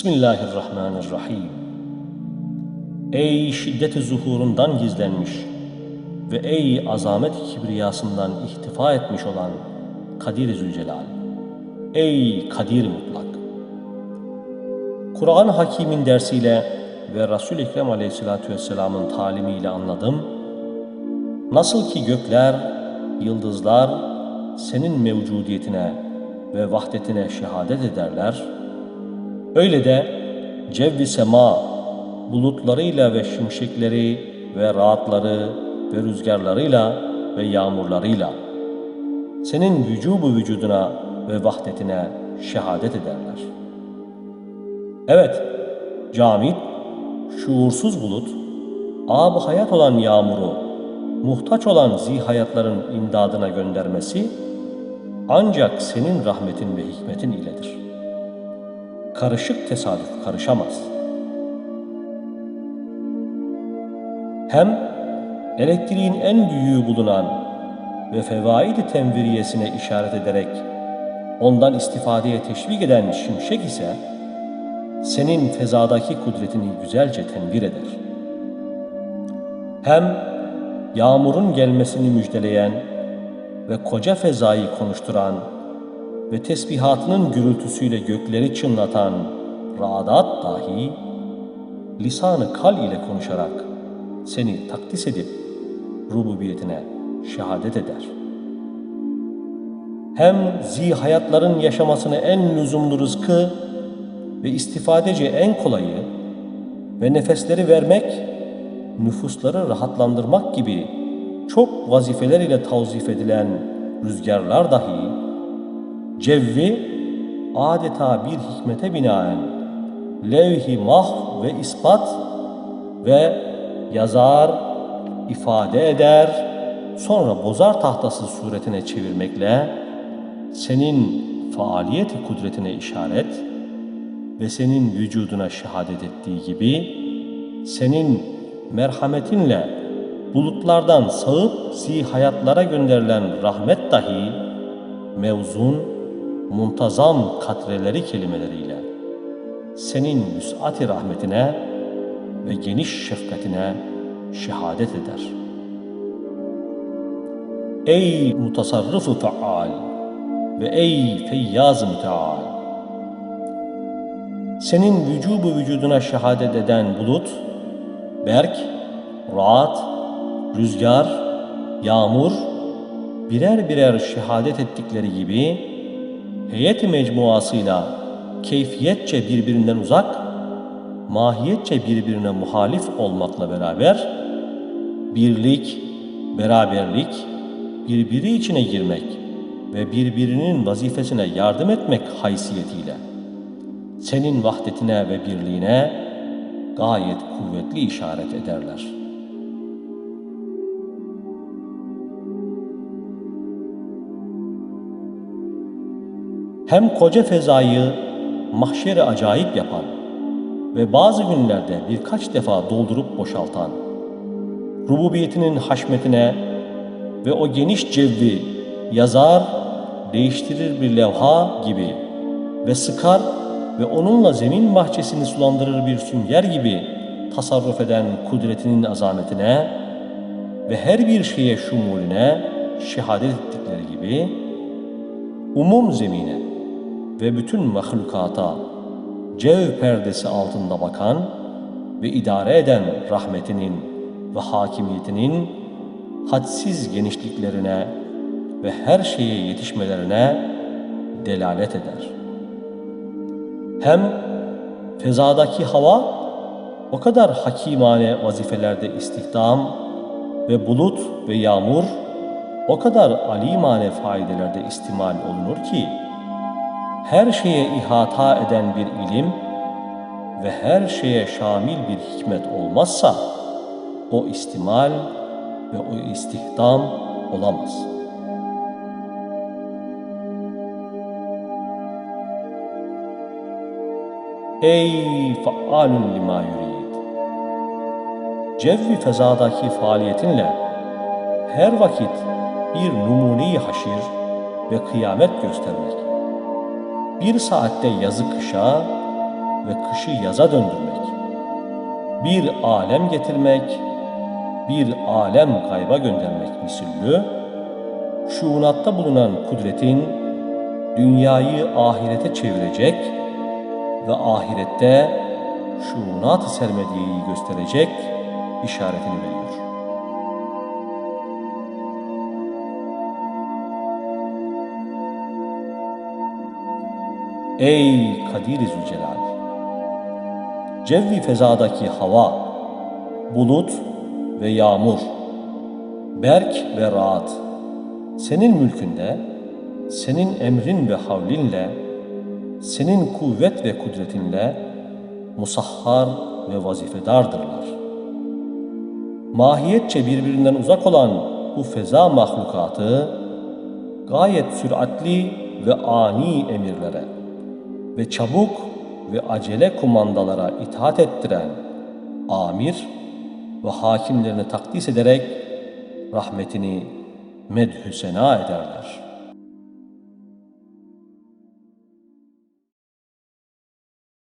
Bismillahirrahmanirrahim. Ey şiddeti zuhurundan gizlenmiş ve ey azamet kibriyasından ihtifa etmiş olan Kadir-i Zülcelal. Ey Kadir mutlak. Kur'an Hakim'in dersiyle ve Resul-i Ekrem Aleyhisselatü Vesselam'ın talimiyle anladım. Nasıl ki gökler, yıldızlar senin mevcudiyetine ve vahdetine şehadet ederler, öyle de cevvi sema bulutlarıyla ve şimşekleri ve rahatları ve rüzgarlarıyla ve yağmurlarıyla senin vücubu vücuduna ve vahdetine şehadet ederler. Evet, camit, şuursuz bulut, ab hayat olan yağmuru, muhtaç olan zihayatların imdadına göndermesi ancak senin rahmetin ve hikmetin iledir. Karışık tesadüf karışamaz. Hem elektriğin en büyüğü bulunan ve fevaidi tenviriyesine işaret ederek ondan istifadeye teşvik eden şimşek ise senin fezadaki kudretini güzelce tenvir eder. Hem yağmurun gelmesini müjdeleyen ve koca fezayı konuşturan ve tesbihatının gürültüsüyle gökleri çınlatan raadat dahi lisanı kal ile konuşarak seni takdis edip rububiyetine şehadet eder. Hem zihayatların yaşamasını en lüzumlu rızkı ve istifadece en kolayı ve nefesleri vermek, nüfusları rahatlandırmak gibi çok vazifeler ile tavzif edilen rüzgarlar dahi cevvi adeta bir hikmete binaen levh-i mah ve ispat ve yazar, ifade eder, sonra bozar tahtası suretine çevirmekle senin faaliyeti kudretine işaret ve senin vücuduna şehadet ettiği gibi senin merhametinle bulutlardan sağıp zihayatlara gönderilen rahmet dahi mevzun, muntazam katreleri kelimeleriyle senin müs'ati rahmetine ve geniş şefkatine şehadet eder. Ey mutasarrıfı faal ve ey feyyaz müteal senin vücubu vücuduna şehadet eden bulut, berk, rahat, rüzgar, yağmur birer birer şehadet ettikleri gibi heyet mecmuasıyla keyfiyetçe birbirinden uzak, mahiyetçe birbirine muhalif olmakla beraber birlik, beraberlik, birbiri içine girmek ve birbirinin vazifesine yardım etmek haysiyetiyle senin vahdetine ve birliğine gayet kuvvetli işaret ederler. Hem koca fezayı mahşeri acayip yapan ve bazı günlerde birkaç defa doldurup boşaltan, rububiyetinin haşmetine ve o geniş cevvi yazar, değiştirir bir levha gibi ve sıkar ve onunla zemin bahçesini sulandırır bir sünger gibi tasarruf eden kudretinin azametine ve her bir şeye şumulüne şehadet ettikleri gibi umum zemine ve bütün mahlukata cev perdesi altında bakan ve idare eden rahmetinin ve hakimiyetinin hadsiz genişliklerine ve her şeye yetişmelerine delalet eder.'' Hem fezadaki hava o kadar hakimane vazifelerde istihdam ve bulut ve yağmur o kadar alimane faydelerde istimal olunur ki her şeye ihata eden bir ilim ve her şeye şamil bir hikmet olmazsa o istimal ve o istihdam olamaz.'' Ey faalun lima yurid. Cevvi fezadaki faaliyetinle her vakit bir numune haşir ve kıyamet göstermek. Bir saatte yazı kışa, ve kışı yaza döndürmek, bir alem getirmek, bir alem kayba göndermek misillü, şuunatta bulunan kudretin dünyayı ahirete çevirecek ve ahirette şuunat-ı sermediyeyi gösterecek işaretini veriyor. Ey Kadir-i Zülcelal! Cevvi fezadaki hava, bulut ve yağmur, berk ve rahat, senin mülkünde, senin emrin ve havlinle, senin kuvvet ve kudretinle musahhar ve vazifedardırlar. Mahiyetçe birbirinden uzak olan bu feza mahlukatı gayet süratli ve ani emirlere ve çabuk ve acele kumandalara itaat ettiren amir ve hakimlerini takdis ederek rahmetini medhü sena ederler.''